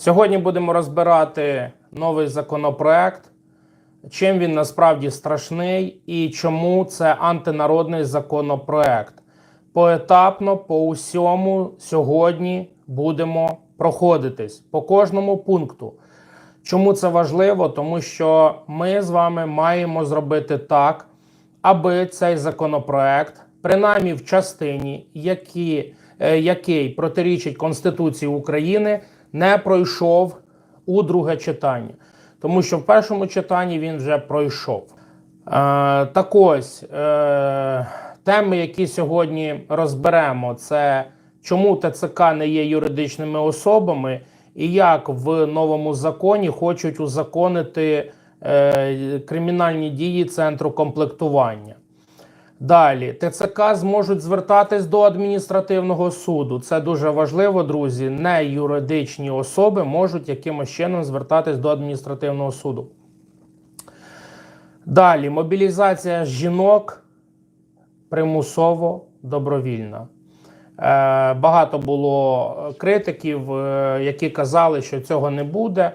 Сьогодні будемо розбирати новий законопроект, чим він насправді страшний і чому це антинародний законопроект. Поетапно по усьому сьогодні будемо проходитись по кожному пункту. Чому це важливо? Тому що ми з вами маємо зробити так, аби цей законопроект, принаймні в частині, які, е, який протирічить Конституції України, не пройшов у друге читання. Тому що в першому читанні він вже пройшов. Е, так ось е, теми, які сьогодні розберемо, це чому ТЦК не є юридичними особами, і як в новому законі хочуть узаконити е, кримінальні дії центру комплектування. Далі ТЦК зможуть звертатись до адміністративного суду. Це дуже важливо, друзі. Не юридичні особи можуть якимось чином звертатись до адміністративного суду. Далі мобілізація жінок примусово добровільна. Е, багато було критиків, е, які казали, що цього не буде,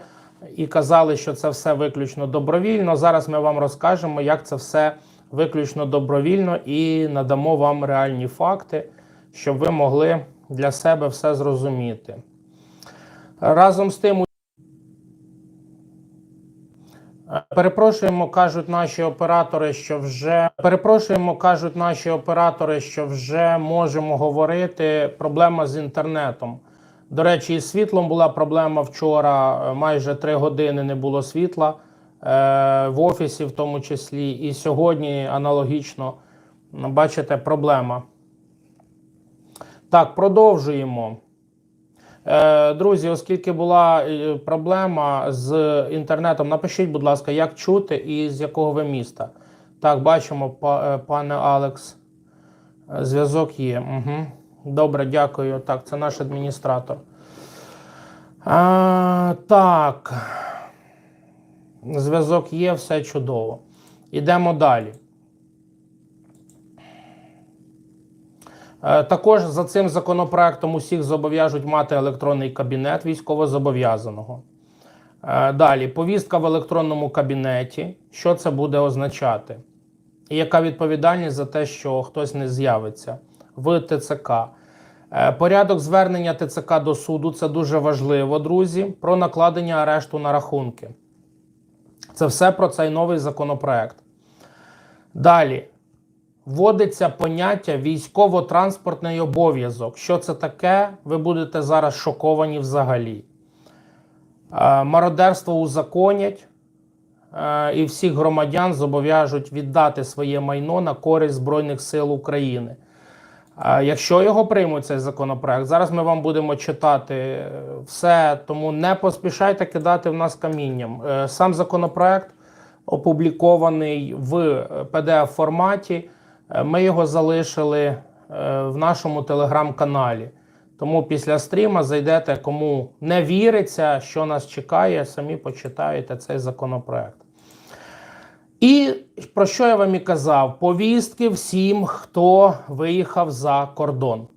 і казали, що це все виключно добровільно. Зараз ми вам розкажемо, як це все виключно добровільно, і надамо вам реальні факти, щоб ви могли для себе все зрозуміти. Разом з тим, Перепрошуємо, кажуть наші оператори, що вже перепрошуємо, кажуть наші оператори, що вже можемо говорити. Проблема з інтернетом. До речі, із світлом була проблема вчора. Майже три години не було світла в офісі, в тому числі. І сьогодні аналогічно бачите, проблема. Так, продовжуємо. Е, Друзі, оскільки була е, проблема з інтернетом, напишіть, будь ласка, як чути і з якого ви міста. Так, бачимо, е, пане Алекс. Е, Зв'язок є. Угу. Добре, дякую. Так, це наш адміністратор. А, так. Зв'язок є, все чудово. Ідемо далі. Е, Також за цим законопроектом усіх зобов'яжуть мати електронний кабінет військовозобов'язаного. Е, Далі, повістка в електронному кабінеті. Що це буде означати? І яка відповідальність за те, що хтось не з'явиться в ТЦК? Е, Порядок звернення ТЦК до суду це дуже важливо, друзі. Про накладення арешту на рахунки. Це все про цей новий законопроект. Далі. Вводиться поняття військово-транспортний обов'язок. Що це таке? Ви будете зараз шоковані взагалі. Е, Мародерство узаконять, е, і всіх громадян зобов'яжуть віддати своє майно на користь Збройних сил України. Якщо його приймуть цей законопроект, зараз ми вам будемо читати е, все, тому не поспішайте кидати в нас камінням. Е, Сам законопроект опублікований в pdf форматі. Е, Ми його залишили в нашому телеграм-каналі. Тому після стріма зайдете, кому не віриться, що нас чекає, самі почитаєте цей законопроект. І про що я вам і казав? Повістки всім, хто виїхав за кордон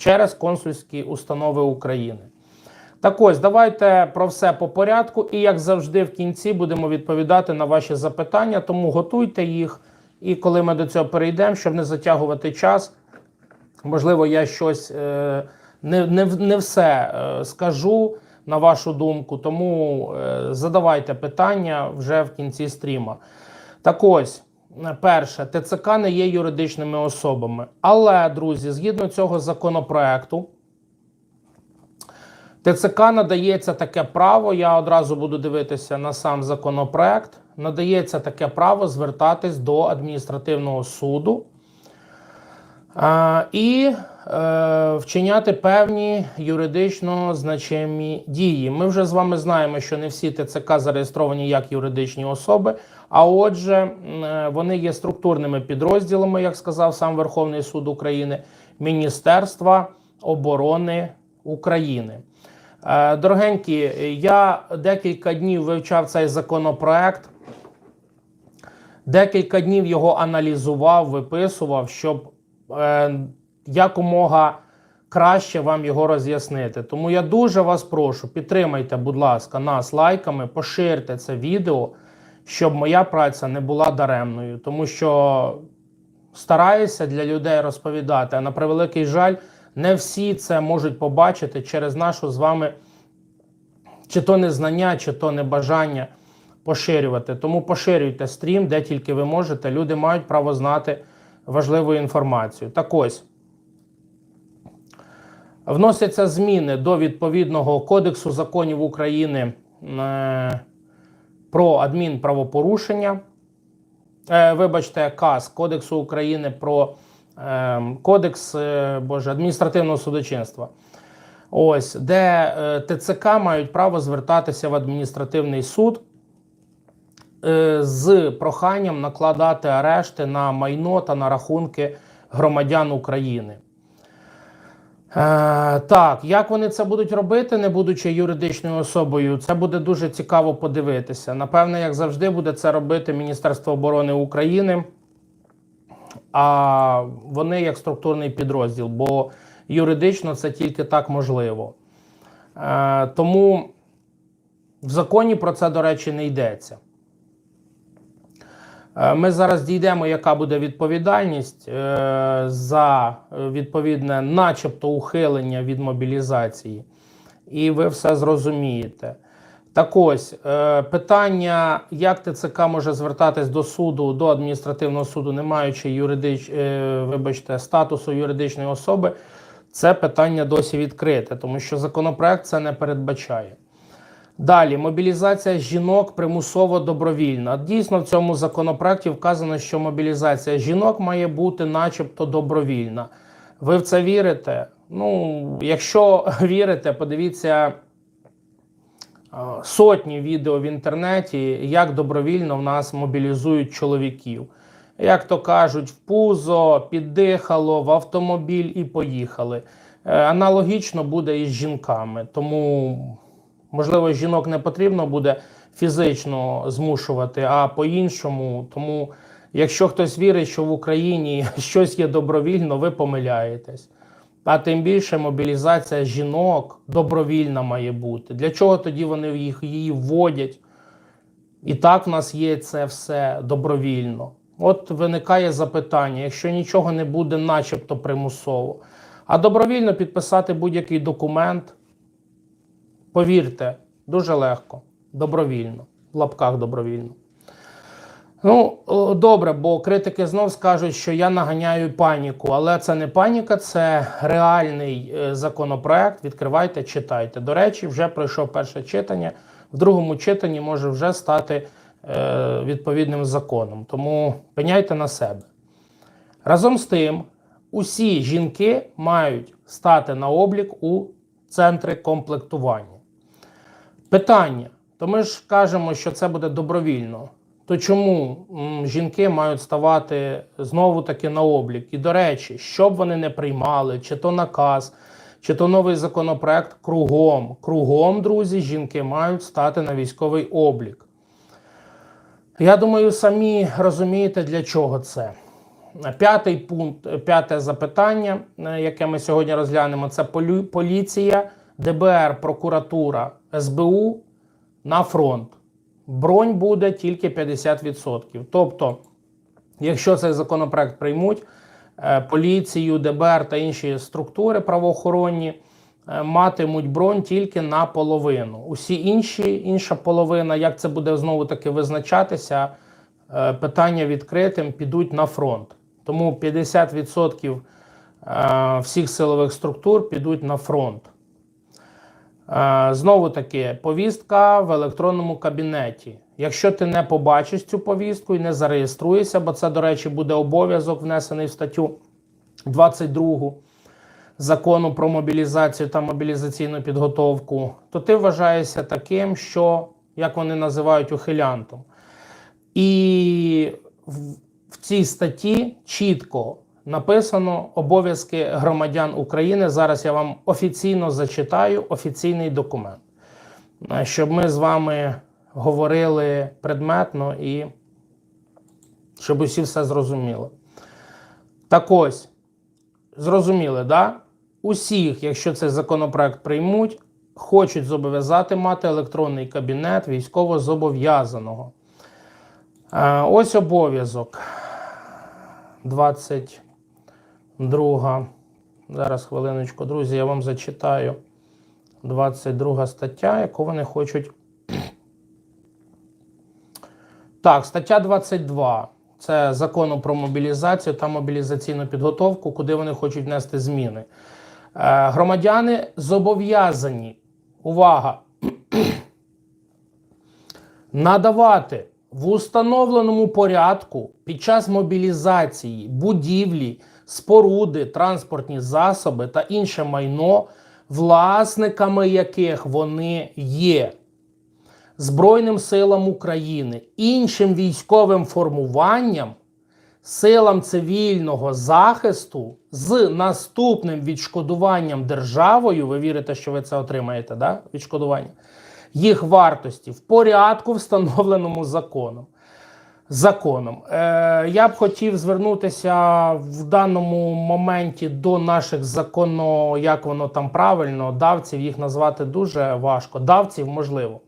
через консульські установи України. Так ось, давайте про все по порядку. І як завжди, в кінці будемо відповідати на ваші запитання, тому готуйте їх. І коли ми до цього перейдемо, щоб не затягувати час, можливо, я щось е, не, не, не все е, скажу на вашу думку, тому е, задавайте питання вже в кінці стріма. Так ось, е, перше, ТЦК не є юридичними особами. Але, друзі, згідно цього законопроекту, ТЦК надається таке право. Я одразу буду дивитися на сам законопроект. Надається таке право звертатись до адміністративного суду а, і е, вчиняти певні юридично значимі дії. Ми вже з вами знаємо, що не всі ТЦК зареєстровані як юридичні особи, а отже, е, вони є структурними підрозділами, як сказав сам Верховний суд України, Міністерства оборони України. Е, Дорогенькі, я декілька днів вивчав цей законопроект. Декілька днів його аналізував, виписував, щоб е, якомога краще вам його роз'яснити. Тому я дуже вас прошу, підтримайте, будь ласка, нас лайками, поширте це відео, щоб моя праця не була даремною. Тому що стараюся для людей розповідати, а на превеликий жаль, не всі це можуть побачити через нашу з вами чи то незнання, чи то небажання поширювати. Тому поширюйте стрім, де тільки ви можете. Люди мають право знати важливу інформацію. Так ось. Вносяться зміни до відповідного Кодексу законів України е, про адмінправопорушення. Е, вибачте, КАС Кодексу України про е, Кодекс Боже, адміністративного судочинства. Ось, де ТЦК мають право звертатися в адміністративний суд з проханням накладати арешти на майно та на рахунки громадян України. Е, так, як вони це будуть робити, не будучи юридичною особою, це буде дуже цікаво подивитися. Напевне, як завжди, буде це робити Міністерство оборони України, а вони як структурний підрозділ, бо юридично це тільки так можливо. Е, тому в законі про це, до речі, не йдеться. Е, Ми зараз дійдемо, яка буде відповідальність е, за е, відповідне, начебто, ухилення від мобілізації, і ви все зрозумієте. Так ось питання, як ТЦК може звертатись до суду, до адміністративного суду, не маючи юридич, вибачте, статусу юридичної особи, це питання досі відкрите, тому що законопроект це не передбачає. Далі мобілізація жінок примусово добровільна. Дійсно, в цьому законопроекті вказано, що мобілізація жінок має бути, начебто, добровільна. Ви в це вірите? Ну, якщо вірите, подивіться е, сотні відео в інтернеті, як добровільно в нас мобілізують чоловіків. Як то кажуть, в пузо, піддихало, в автомобіль і поїхали. Е, Аналогічно буде і з жінками. Тому. Можливо, жінок не потрібно буде фізично змушувати, а по-іншому. Тому, якщо хтось вірить, що в Україні щось є добровільно, ви помиляєтесь. А тим більше мобілізація жінок добровільна має бути. Для чого тоді вони їх, її вводять? І так в нас є це все добровільно. От виникає запитання: якщо нічого не буде, начебто примусово, а добровільно підписати будь-який документ. Повірте, дуже легко, добровільно, в лапках добровільно. Ну, добре, бо критики знов скажуть, що я наганяю паніку, але це не паніка, це реальний е, законопроект. Відкривайте, читайте. До речі, вже пройшов перше читання. В другому читанні може вже стати е, відповідним законом. Тому пеняйте на себе. Разом з тим, усі жінки мають стати на облік у центри комплектування. Питання: то ми ж кажемо, що це буде добровільно. То чому жінки мають ставати знову таки на облік? І до речі, що б вони не приймали, чи то наказ, чи то новий законопроект кругом. Кругом, друзі, жінки мають стати на військовий облік. Я думаю, самі розумієте, для чого це. П'ятий пункт, п'яте запитання, е, яке ми сьогодні розглянемо, це поліція, ДБР, прокуратура, СБУ на фронт. Бронь буде тільки 50%. Тобто, якщо цей законопроект приймуть, е, поліцію, ДБР та інші структури правоохоронні е, матимуть бронь тільки на половину. Усі інші, інша половина, як це буде знову таки визначатися, е, питання відкритим, підуть на фронт. Тому 50% е, всіх силових структур підуть на фронт. Е, Знову таки, повістка в електронному кабінеті. Якщо ти не побачиш цю повістку і не зареєструєшся, бо це, до речі, буде обов'язок внесений в статтю 22 закону про мобілізацію та мобілізаційну підготовку, то ти вважаєшся таким, що, як вони називають, ухилянтом. І в, в цій статті чітко написано обов'язки громадян України. Зараз я вам офіційно зачитаю офіційний документ, е, щоб ми з вами говорили предметно і щоб усі все зрозуміли. Так ось, зрозуміли, да? усіх, якщо цей законопроект приймуть, хочуть зобов'язати мати електронний кабінет військовозобов'язаного. Е, Ось обов'язок. 22. Зараз хвилиночку, друзі, я вам зачитаю. 22 стаття, яку вони хочуть. Так, стаття 22. Це закону про мобілізацію та мобілізаційну підготовку, куди вони хочуть внести зміни. Е, громадяни зобов'язані, увага, надавати в установленому порядку під час мобілізації будівлі, споруди, транспортні засоби та інше майно, власниками яких вони є. Збройним силам України, іншим військовим формуванням, силам цивільного захисту з наступним відшкодуванням державою. Ви вірите, що ви це отримаєте, да? відшкодування їх вартості в порядку, встановленому законом. Законом. Е, я б хотів звернутися в даному моменті до наших законно, як воно там правильно, давців їх назвати дуже важко. Давців можливо.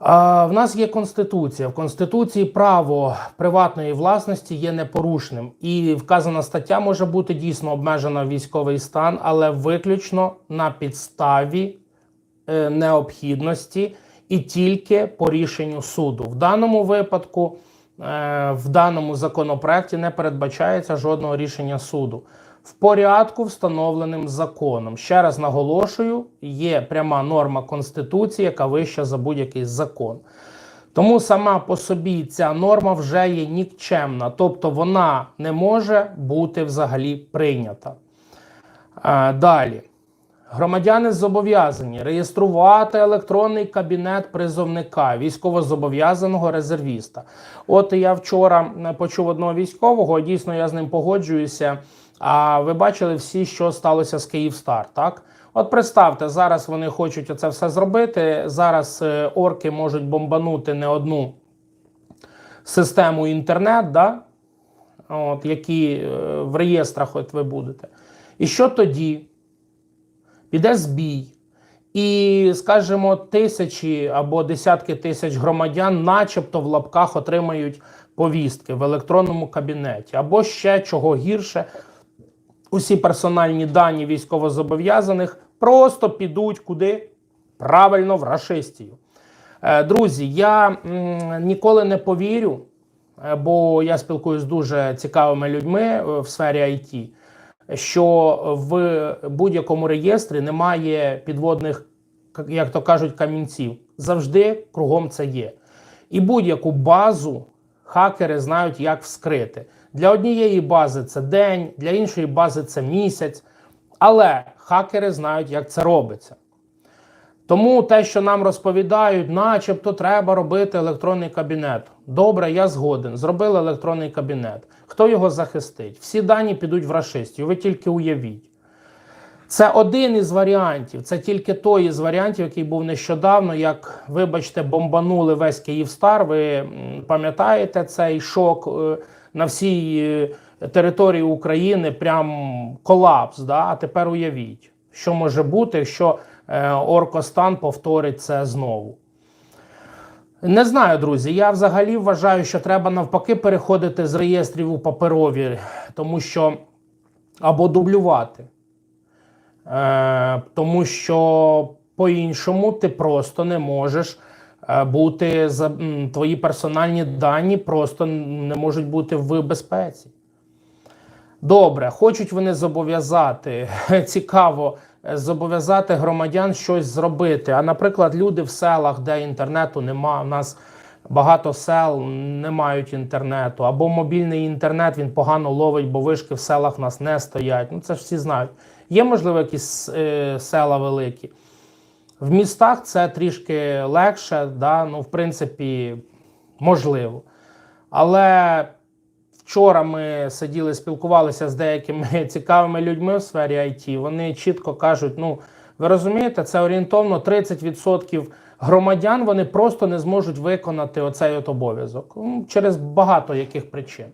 В нас є конституція. В конституції право приватної власності є непорушним, і вказана стаття може бути дійсно обмежена військовий стан, але виключно на підставі е, необхідності і тільки по рішенню суду. В даному випадку, е, в даному законопроекті не передбачається жодного рішення суду. В порядку, встановленим законом. Ще раз наголошую, є пряма норма Конституції, яка вища за будь-який закон. Тому сама по собі ця норма вже є нікчемна, тобто вона не може бути взагалі прийнята. Е, Далі. Громадяни зобов'язані реєструвати електронний кабінет призовника, військовозобов'язаного резервіста. От я вчора почув одного військового, дійсно я з ним погоджуюся. А ви бачили всі, що сталося з Київстар, так? От представте, зараз вони хочуть оце все зробити. Зараз е, орки можуть бомбанути не одну систему інтернет, да? от, які е, в реєстрах от ви будете. І що тоді? Піде збій. І, скажімо, тисячі або десятки тисяч громадян, начебто в лапках, отримають повістки в електронному кабінеті, або ще чого гірше, усі персональні дані військовозобов'язаних просто підуть куди? Правильно, в рашистію. Е, Друзі, я ніколи не повірю, е, бо я спілкуюся з дуже цікавими людьми е, в сфері IT, що в будь-якому реєстрі немає підводних, як то кажуть, камінців. Завжди кругом це є. І будь-яку базу хакери знають, як вскрити. Для однієї бази це день, для іншої бази це місяць. Але хакери знають, як це робиться. Тому те, що нам розповідають, начебто треба робити електронний кабінет. Добре, я згоден. Зробили електронний кабінет. Хто його захистить? Всі дані підуть в рашистів. Ви тільки уявіть. Це один із варіантів. Це тільки той із варіантів, який був нещодавно, як, вибачте, бомбанули весь Київстар. Ви пам'ятаєте цей шок е, на всій е, території України, прям колапс. Да? А тепер уявіть, що може бути, якщо е, Оркостан повторить це знову. Не знаю, друзі. Я взагалі вважаю, що треба навпаки переходити з реєстрів у паперові, тому що або дублювати. Е, тому що по-іншому ти просто не можеш е, бути за твої персональні дані просто не можуть бути в безпеці. Добре, хочуть вони зобов'язати. Цікаво, зобов'язати громадян щось зробити. А, наприклад, люди в селах, де інтернету нема, у нас багато сел не мають інтернету, або мобільний інтернет він погано ловить, бо вишки в селах в нас не стоять. Ну це ж всі знають. Є, можливо, якісь е, села великі. В містах це трішки легше, да? ну, в принципі, можливо. Але Вчора ми сиділи, спілкувалися з деякими цікавими людьми в сфері IT. Вони чітко кажуть: ну ви розумієте, це орієнтовно 30% громадян вони просто не зможуть виконати оцей от обов'язок через багато яких причин.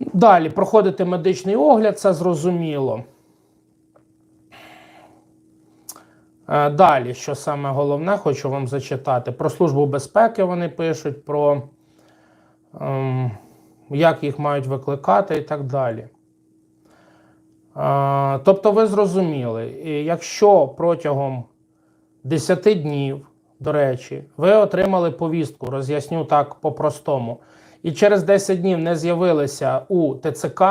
Далі проходити медичний огляд, це зрозуміло. Е, далі, що саме головне, хочу вам зачитати: про Службу безпеки вони пишуть, про. Ем, як їх мають викликати і так далі. Тобто, ви зрозуміли, якщо протягом 10 днів, до речі, ви отримали повістку, роз'ясню так по-простому, і через 10 днів не з'явилися у ТЦК,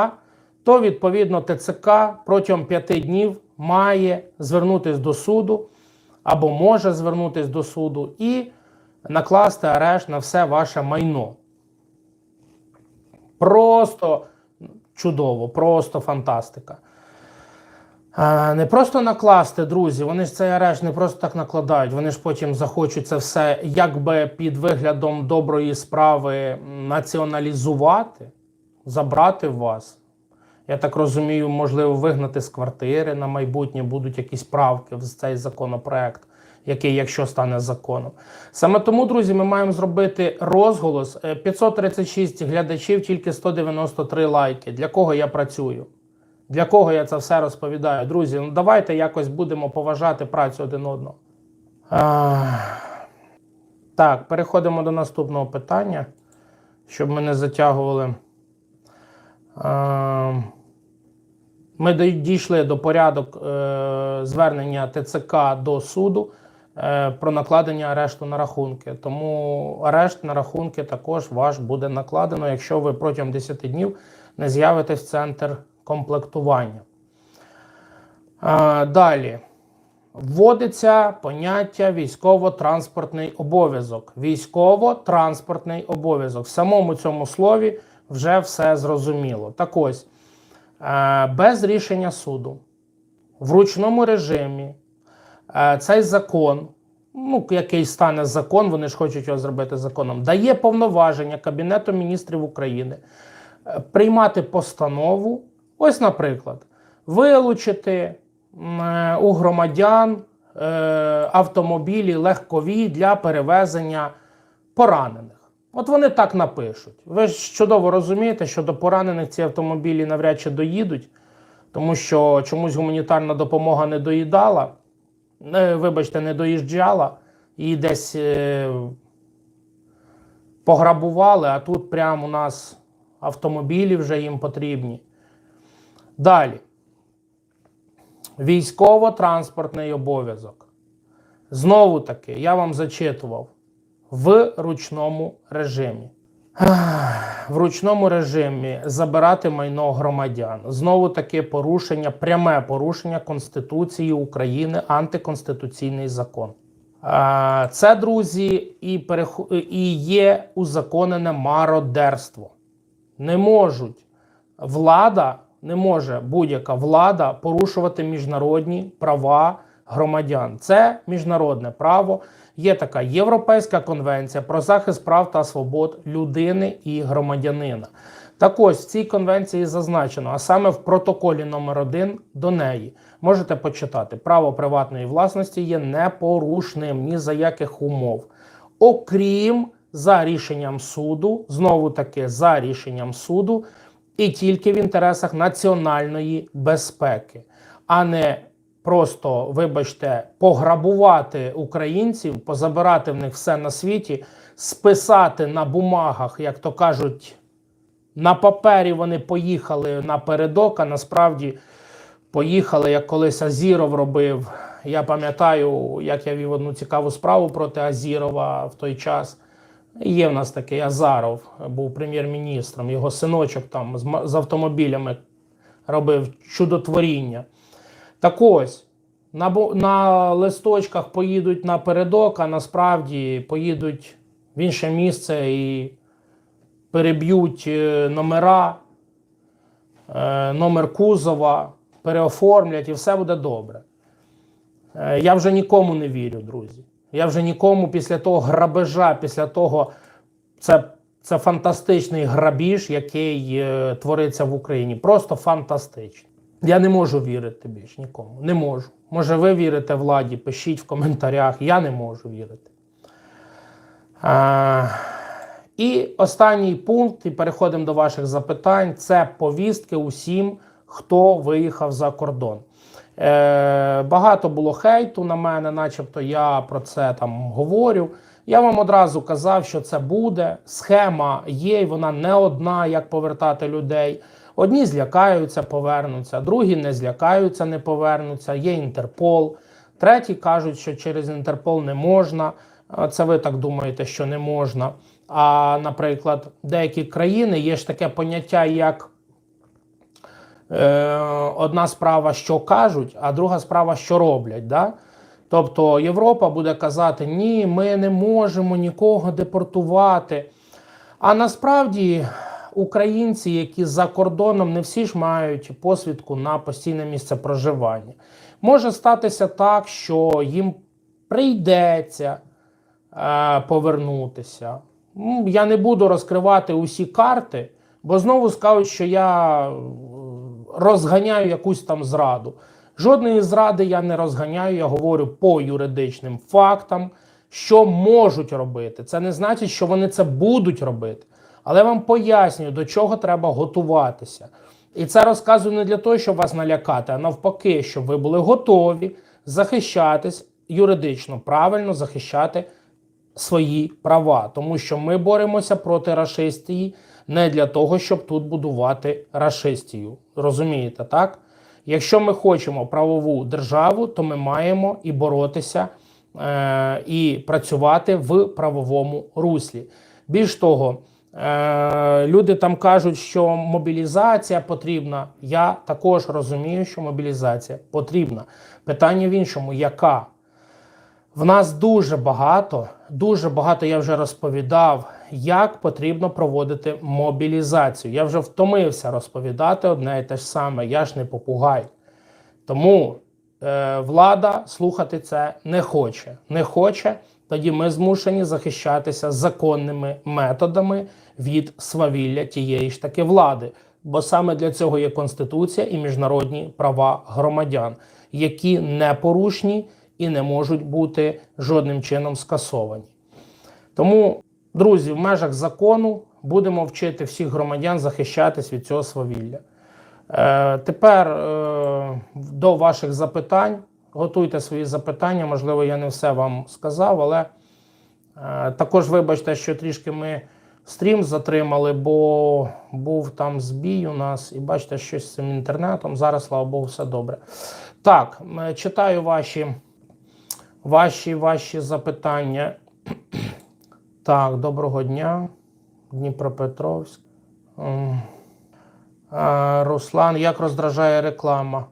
то відповідно ТЦК протягом 5 днів має звернутися до суду або може звернутися до суду і накласти арешт на все ваше майно. Просто чудово, просто фантастика. Е, Не просто накласти, друзі, вони ж цей арешт не просто так накладають, вони ж потім захочуть це все якби під виглядом доброї справи націоналізувати, забрати в вас. Я так розумію, можливо, вигнати з квартири на майбутнє будуть якісь правки в цей законопроект, який, якщо стане законом. Саме тому, друзі, ми маємо зробити розголос. Е, 536 глядачів, тільки 193 лайки. Для кого я працюю? Для кого я це все розповідаю? Друзі, ну давайте якось будемо поважати працю один одного. А, так, переходимо до наступного питання, щоб ми не затягували. А, ми дійшли до порядок е, звернення ТЦК до суду е, про накладення арешту на рахунки. Тому арешт на рахунки також ваш буде накладено, якщо ви протягом 10 днів не з'явитесь в центр комплектування. Е, далі. Вводиться поняття військово-транспортний обов'язок. Військово-транспортний обов'язок. В самому цьому слові вже все зрозуміло. Так ось, е, без рішення суду, в ручному режимі, е, цей закон, ну, який стане закон, вони ж хочуть його зробити законом, дає повноваження Кабінету міністрів України е, приймати постанову. Ось, наприклад, вилучити е, у громадян е, автомобілі легкові для перевезення поранених. От вони так напишуть. Ви ж чудово розумієте, що до поранених ці автомобілі навряд чи доїдуть, тому що чомусь гуманітарна допомога не доїдала, е, вибачте, не доїжджала і десь е, пограбували, а тут прямо у нас автомобілі вже їм потрібні. Далі. Військово-транспортний обов'язок. Знову таки, я вам зачитував в ручному режимі. В ручному режимі забирати майно громадян. Знову таки порушення, пряме порушення Конституції України, антиконституційний закон. Це, друзі, і, переху- і є узаконене мародерство. Не можуть влада, не може будь-яка влада порушувати міжнародні права громадян. Це міжнародне право. Є така Європейська конвенція про захист прав та свобод людини і громадянина. Так ось в цій конвенції зазначено, а саме в протоколі номер 1 до неї. Можете почитати: право приватної власності є непорушним ні за яких умов, окрім за рішенням суду, знову таки за рішенням суду, і тільки в інтересах національної безпеки, а не просто, вибачте, пограбувати українців, позабирати в них все на світі, списати на бумагах, як то кажуть, на папері вони поїхали напередок, а насправді поїхали, як колись Азіров робив. Я пам'ятаю, як я вів одну цікаву справу проти Азірова в той час. Є в нас такий Азаров, був прем'єр-міністром. Його синочок там з автомобілями робив чудотворіння. Так ось, на, на листочках поїдуть напередок, а насправді поїдуть в інше місце і переб'ють е, номера, е, номер кузова, переоформлять і все буде добре. Е, Я вже нікому не вірю, друзі. Я вже нікому після того грабежа, після того це, це фантастичний грабіж, який твориться в Україні. Просто фантастичний. Я не можу вірити більш нікому. Не можу. Може, ви вірите владі, пишіть в коментарях. Я не можу вірити. А, і останній пункт, і переходимо до ваших запитань: це повістки усім, хто виїхав за кордон. Е, багато було хейту на мене, начебто я про це там говорю. Я вам одразу казав, що це буде. Схема є, і вона не одна, як повертати людей. Одні злякаються, повернуться, другі не злякаються, не повернуться. Є Інтерпол. Треті кажуть, що через Інтерпол не можна. Це ви так думаєте, що не можна. А, наприклад, деякі країни є ж таке поняття, як е, одна справа, що кажуть, а друга справа, що роблять. Да? Тобто Європа буде казати, ні, ми не можемо нікого депортувати. А насправді українці, які за кордоном, не всі ж мають посвідку на постійне місце проживання. Може статися так, що їм прийдеться е, повернутися. Я не буду розкривати усі карти, бо знову скажуть, що я е, розганяю якусь там зраду. Жодної зради я не розганяю, я говорю по юридичним фактам, що можуть робити. Це не значить, що вони це будуть робити. Але я вам пояснюю, до чого треба готуватися. І це розказую не для того, щоб вас налякати, а навпаки, щоб ви були готові захищатись юридично, правильно захищати свої права. Тому що ми боремося проти рашистії не для того, щоб тут будувати рашистію. Розумієте, так? Якщо ми хочемо правову державу, то ми маємо і боротися е, і працювати в правовому руслі. Більш того, е, люди там кажуть, що мобілізація потрібна. Я також розумію, що мобілізація потрібна. Питання в іншому, яка? В нас дуже багато, дуже багато я вже розповідав, як потрібно проводити мобілізацію. Я вже втомився розповідати одне і те ж саме. Я ж не попугай. Тому е, влада слухати це не хоче. Не хоче, тоді ми змушені захищатися законними методами від свавілля тієї ж таки влади. Бо саме для цього є Конституція і міжнародні права громадян, які непорушні і не можуть бути жодним чином скасовані. Тому, друзі, в межах закону будемо вчити всіх громадян захищатись від цього свавілля. Е, тепер е, до ваших запитань. Готуйте свої запитання. Можливо, я не все вам сказав, але е, також вибачте, що трішки ми стрім затримали, бо був там збій у нас, і бачите, щось з цим інтернетом. Зараз, слава Богу, все добре. Так, читаю ваші, ваші, ваші запитання. Так, доброго дня, Дніпропетровськ. Е, Руслан, як роздражає реклама?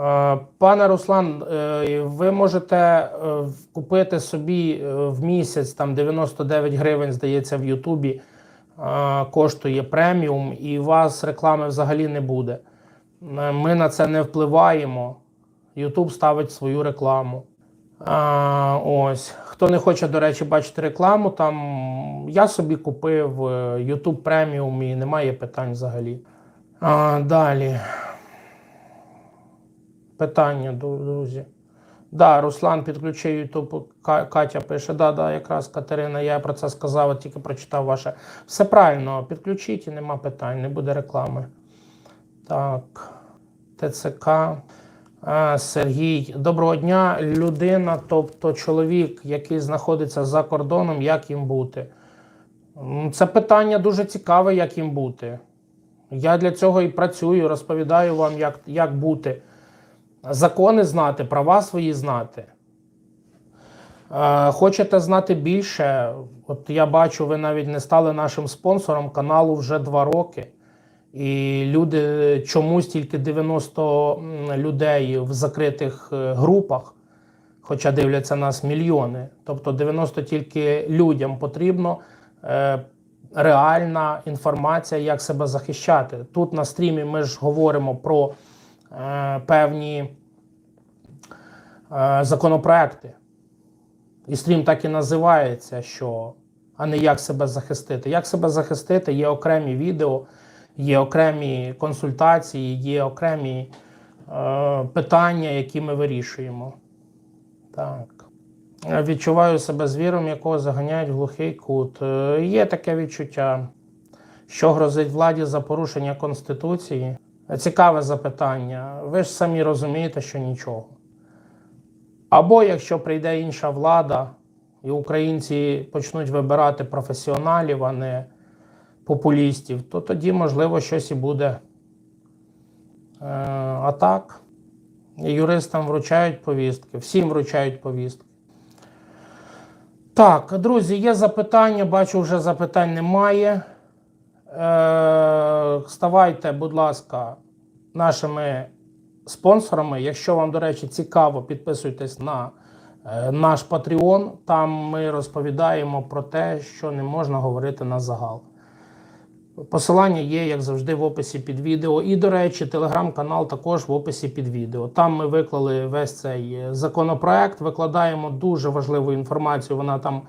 Е, Пане Руслан, е, ви можете е, купити собі в місяць там 99 гривень, здається, в Ютубі коштує преміум, і у вас реклами взагалі не буде. Ми на це не впливаємо. Ютуб ставить свою рекламу. Ось. Хто не хоче, до речі, бачити рекламу, там я собі купив YouTube преміум і немає питань взагалі. А, далі. Питання, друзі. Да, Руслан підключив. Ка- Катя пише: да, да, якраз Катерина, я про це сказав, тільки прочитав ваше. Все правильно, підключіть і нема питань, не буде реклами. Так, ТЦК. Сергій, доброго дня. Людина, тобто чоловік, який знаходиться за кордоном, як їм бути? Це питання дуже цікаве, як їм бути. Я для цього і працюю, розповідаю вам, як, як бути. Закони знати, права свої знати. Е, Хочете знати більше? От я бачу, ви навіть не стали нашим спонсором каналу вже два роки. І люди чомусь тільки 90 людей в закритих е, групах, хоча дивляться нас мільйони. Тобто 90 тільки людям потрібно е, реальна інформація, як себе захищати. Тут на стрімі ми ж говоримо про певні е, законопроекти. І стрім так і називається, що, а не як себе захистити. Як себе захистити, є окремі відео, є окремі консультації, є окремі е, питання, які ми вирішуємо. Так. Е, Відчуваю себе звіром, якого заганяють в глухий кут. Е, Є таке відчуття, що грозить владі за порушення Конституції. Цікаве запитання. Ви ж самі розумієте, що нічого. Або якщо прийде інша влада, і українці почнуть вибирати професіоналів, а не популістів, то тоді, можливо, щось і буде. Е, а так, юристам вручають повістки, всім вручають повістки. Так, друзі, є запитання. Бачу, вже запитань немає. Е, ставайте, будь ласка, нашими спонсорами. Якщо вам, до речі, цікаво, підписуйтесь на е, наш Patreon. Там ми розповідаємо про те, що не можна говорити на загал. Посилання є, як завжди, в описі під відео. І, до речі, телеграм-канал також в описі під відео. Там ми виклали весь цей е, законопроект, викладаємо дуже важливу інформацію. Вона там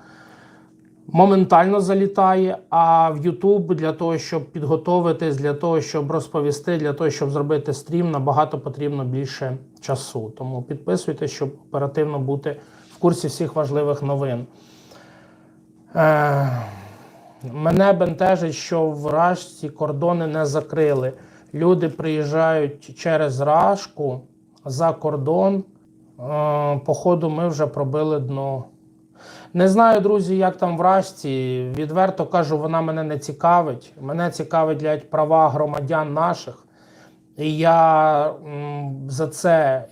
моментально залітає. А в YouTube для того, щоб підготовитись, для того, щоб розповісти, для того, щоб зробити стрім, набагато потрібно більше часу. Тому підписуйтесь, щоб оперативно бути в курсі всіх важливих новин. Е, Мене бентежить, що в Рашці кордони не закрили. Люди приїжджають через Рашку за кордон. Е, Походу, ми вже пробили дно. Не знаю, друзі, як там в Рашці. Відверто кажу, вона мене не цікавить. Мене цікавить права громадян наших. І я за це